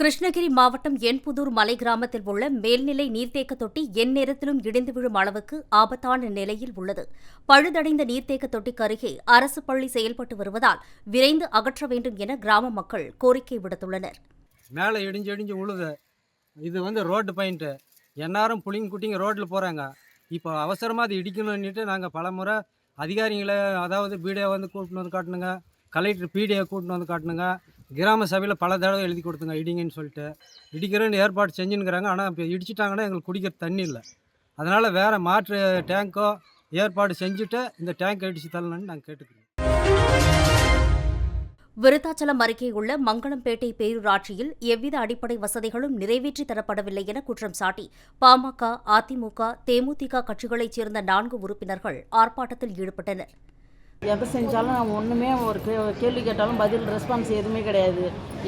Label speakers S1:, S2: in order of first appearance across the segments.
S1: கிருஷ்ணகிரி மாவட்டம் என்புதூர் மலை கிராமத்தில் உள்ள மேல்நிலை நீர்த்தேக்க தொட்டி எந்நேரத்திலும் இடிந்து விழும் அளவுக்கு ஆபத்தான நிலையில் உள்ளது. பழுதடைந்த நீர்த்தேக்க தொட்டிக்கு அருகே அரசு பள்ளி செயல்பட்டு வருவதால் விரைந்து அகற்ற வேண்டும் என கிராம மக்கள் கோரிக்கை விடுத்துள்ளனர்.
S2: மேலே இடிஞ்சு இடிஞ்சு உழுது. இது வந்து ரோடு பாயிண்ட்டு எல்லாரும் புளிங்க குட்டிங்க ரோட்டில் போகிறாங்க இப்போ அவசரமாக அது இடிக்கணும்னுட்டு நாங்கள் பல முறை அதிகாரிகளை அதாவது பீடியை வந்து கூட்டின்னு வந்து காட்டணுங்க. கலெக்டர் பிடியை கூட்டின்னு வந்து காட்டணுங்க. கிராம சபையில் பல தடவை எழுதி கொடுத்துங்க இடிங்கன்னு சொல்லிட்டு. இடிக்கிறேன்னு ஏற்பாடு செஞ்சுன்னுக்குறாங்க ஆனால் இப்போ இடிச்சிட்டாங்கன்னா எங்களுக்கு குடிக்கிற தண்ணி இல்லை. அதனால் வேறு மாற்று டேங்கோ ஏற்பாடு செஞ்சுட்டு இந்த டேங்க் அடித்து தள்ளணும்னு நாங்கள் கேட்டுக்கிறோம்.
S1: விருத்தாச்சலம் அருகே உள்ள மங்களம்பேட்டை பேரூராட்சியில் எவ்வித அடிப்படை வசதிகளும் நிறைவேற்றி தரப்படவில்லை என குற்றம் சாட்டி பாமக அதிமுக தேமுதிக கட்சிகளைச் சேர்ந்த நான்கு உறுப்பினர்கள் ஆர்ப்பாட்டத்தில் ஈடுபட்டனர்.
S3: எதை செஞ்சாலும் நான் ஒன்றுமே ஒரு கே கேள்வி கேட்டாலும் பதில் ரெஸ்பான்ஸ் எதுவுமே கிடையாது.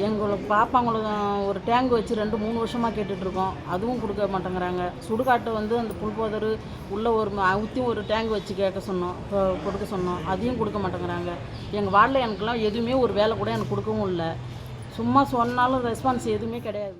S3: எங்களுக்கு பாப்பாங்களுக்கு ஒரு டேங்க் வச்சு ரெண்டு மூணு வருஷமாக கேட்டுட்ருக்கோம். அதுவும் கொடுக்க மாட்டேங்கிறாங்க. சுடுகாட்டை வந்து அந்த புல்போதர் உள்ளே ஒரு ஊற்றி ஒரு டேங்க் வச்சு கேட்க சொன்னோம். இப்போ கொடுக்க சொன்னோம். அதையும் கொடுக்க மாட்டேங்கிறாங்க. எங்கள் வார்டில் எனக்குலாம் எதுவுமே ஒரு வேலை கூட எனக்கு கொடுக்கவும் இல்லை. சும்மா சொன்னாலும் ரெஸ்பான்ஸ் எதுவுமே கிடையாது.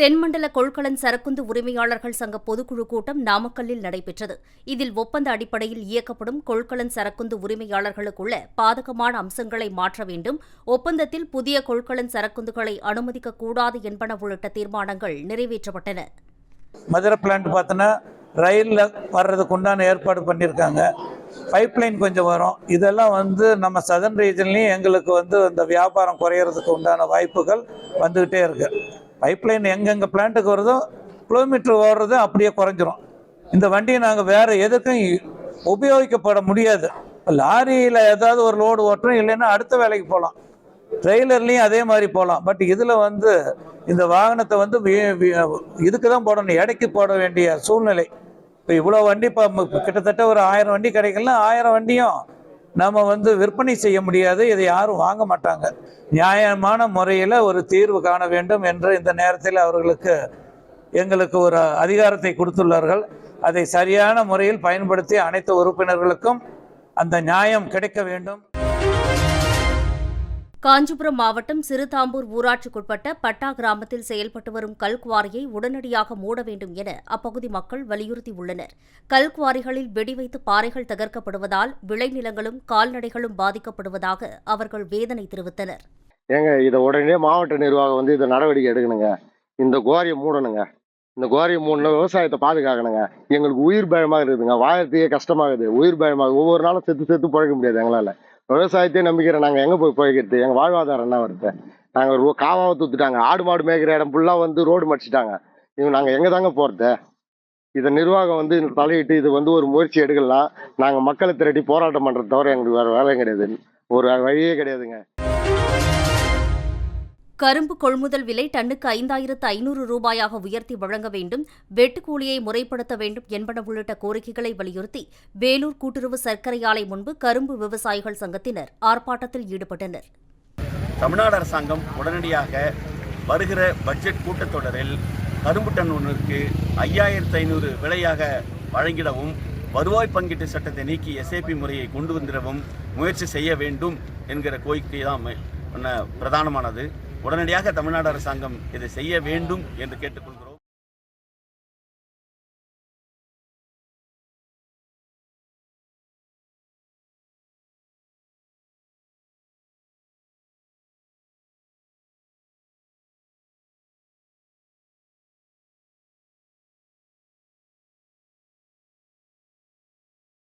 S1: தென்மண்டல கொள்கலன் சரக்குந்து உரிமையாளர்கள் சங்க பொதுக்குழு கூட்டம் நாமக்கல்லில் நடைபெற்றது. இதில் ஒப்பந்த அடிப்படையில் இயக்கப்படும் கொள்கலன் சரக்குந்து உரிமையாளர்களுக்குள்ள பாதகமான அம்சங்களை மாற்ற வேண்டும். ஒப்பந்தத்தில் புதிய கொள்கலன் சரக்குந்துகளை அனுமதிக்கக்கூடாது என்பன உள்ளிட்ட தீர்மானங்கள் நிறைவேற்றப்பட்டன.
S4: மதுரை பிளான்ட் பார்த்தோன்னா ரயிலில் வர்றதுக்கு உண்டான ஏற்பாடு பண்ணியிருக்காங்க பைப்லைன் கொஞ்சம் வரும். இதெல்லாம் வந்து நம்ம சதன் ரீஜன்லேயும் எங்களுக்கு வந்து இந்த வியாபாரம் குறையிறதுக்கு உண்டான வாய்ப்புகள் வந்துக்கிட்டே இருக்குது பைப்லைன் எங்கெங்கே பிளான்ட்டுக்கு வருதோ கிலோமீட்டர் ஓடுறது அப்படியே குறைஞ்சிரும். இந்த வண்டியை நாங்கள் வேறு எதுக்கும் உபயோகிக்கப்பட முடியாது. லாரியில் ஏதாவது ஒரு லோடு ஓட்டுறோம் இல்லைன்னா அடுத்த வேலைக்கு போகலாம். ட்ரெய்லர்லேயும் அதே மாதிரி போகலாம். பட் இதில் வந்து இந்த வாகனத்தை வந்து இதுக்கு தான் போடணும் எடைக்கு போட வேண்டிய சூழ்நிலை. இப்போ இவ்வளோ வண்டி இப்போ கிட்டத்தட்ட ஒரு ஆயிரம் வண்டி கிடைக்கலாம் ஆயிரம் வண்டியும் நம்ம வந்து விற்பனை செய்ய முடியாது இதை யாரும் வாங்க மாட்டாங்க. நியாயமான முறையில் ஒரு தீர்வு காண வேண்டும் என்று இந்த நேரத்தில் அவர்களுக்கு எங்களுக்கு ஒரு அதிகாரத்தை கொடுத்துள்ளார்கள். அதை சரியான முறையில் பயன்படுத்தி அனைத்து உறுப்பினர்களுக்கும் அந்த நியாயம் கிடைக்க வேண்டும்.
S1: காஞ்சிபுரம் மாவட்டம் சிறுதாம்பூர் ஊராட்சிக்குட்பட்ட பட்டா கிராமத்தில் செயல்பட்டு வரும் கல்குவாரியை உடனடியாக மூட வேண்டும் என அப்பகுதி மக்கள் வலியுறுத்தியுள்ளனர். கல்குவாரிகளில் வெடிவைத்து பாறைகள் தகர்க்கப்படுவதால் விளைநிலங்களும் கால்நடைகளும் பாதிக்கப்படுவதாக அவர்கள் வேதனை தெரிவித்தனர்.
S5: ஏங்க இதை உடனே மாவட்ட நிர்வாகம் வந்து இதை நடவடிக்கை எடுக்கணுங்க. இந்த குவாரியை மூடணுங்க. இந்த குவாரியை மூடணும் விவசாயத்தை பாதுகாக்கணுங்க. எங்களுக்கு உயிர் பயமாக இருக்குதுங்க. வாழறதுக்கே கஷ்டமாகுது. உயிர் பயமாக ஒவ்வொரு நாளும் செத்து செத்து பழக முடியாது எங்களால். விவசாயத்தையே நம்பிக்கிறேன். நாங்கள் எங்கே போய் போய்க்கிறது? எங்கள் வாழ்வாதாரம் என்ன வருது? நாங்கள் காவாவை தூத்துட்டாங்க. ஆடு மாடு மேய்க்கிற இடம் ஃபுல்லாக வந்து ரோடு மடிச்சிட்டாங்க. இவங்க நாங்கள் எங்கே தாங்க போகிறது இதை நிர்வாகம் வந்து தலையிட்டு இது வந்து ஒரு முயற்சி எடுக்கலாம். நாங்கள் மக்களை திரட்டி போராட்டம் பண்ணுறது தவிர எங்களுக்கு வேறு வேலையும் கிடையாது. ஒரு வழியே கிடையாதுங்க.
S1: கரும்பு கொள்முதல் விலை டன்னுக்கு ஐந்தாயிரத்து ஐநூறு ரூபாயாக உயர்த்தி வழங்க வேண்டும் வெட்டுக்கூலியை முறைப்படுத்த வேண்டும் என்பன உள்ளிட்ட கோரிக்கைகளை வலியுறுத்தி வேலூர் கூட்டுறவு சர்க்கரை ஆலை முன்பு கரும்பு விவசாயிகள் சங்கத்தினர் ஆர்ப்பாட்டத்தில் ஈடுபட்டனர்.
S6: தமிழ்நாடு அரசாங்கம் உடனடியாக வருகிற பட்ஜெட் கூட்டத்தொடரில் கரும்பு டன் ஒன்றுக்கு ஐயாயிரத்து ஐநூறு விலையாக வழங்கிடவும் வருவாய் பங்கீட்டு சட்டத்தை நீக்கி எஸ்ஏபி முறையை கொண்டு வந்துடவும் முயற்சி செய்ய வேண்டும் என்கிற கோரிக்கை தான் பிரதானமானது. உடனடியாக தமிழ்நாடு அரசாங்கம் இதை செய்ய வேண்டும் என்று கேட்டுக்கொள்கிறோம்.